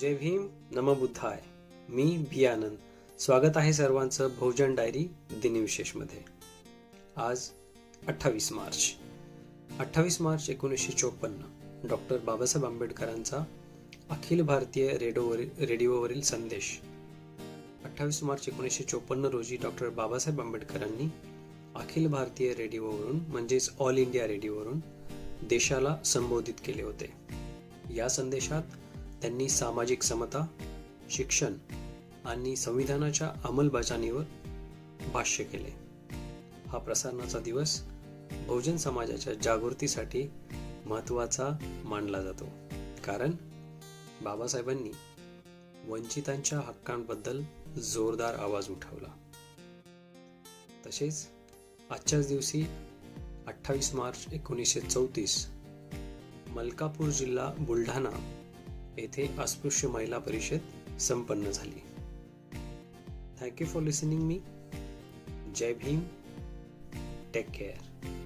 जय भीम नम बुद्धाय. मी बी आनंद. स्वागत आहे सर्वांचं भोजन डायरी दिनविशेषमध्ये. आज अठ्ठावीस मार्च. अठ्ठावीस मार्च एकोणीसशे चोपन्न. डॉक्टर बाबासाहेब आंबेडकरांचा अखिल भारतीय रेडिओवरील रेडिओवरील संदेश. अठ्ठावीस मार्च एकोणीसशे चोपन्न रोजी डॉक्टर बाबासाहेब आंबेडकरांनी अखिल भारतीय रेडिओवरून म्हणजेच ऑल इंडिया रेडिओवरून देशाला संबोधित केले होते. या संदेशात त्यांनी सामाजिक समता शिक्षण आणि संविधानाच्या अंमलबजावणीवर भाष्य केले. हा प्रसारणाचा दिवस बहुजन समाजाच्या जागृतीसाठी महत्त्वाचा मानला जातो. कारण बाबासाहेबांनी वंचितांच्या हक्कांबद्दल जोरदार आवाज उठवला. तसेच आजच्याच दिवशी अठ्ठावीस मार्च एकोणीसशे चौतीस मलकापूर जिल्हा बुलढाणा येथे अस्पृश्य महिला परिषद संपन्न झाली. थँक यू फॉर लिसनिंग मी जय भीम टेक केअर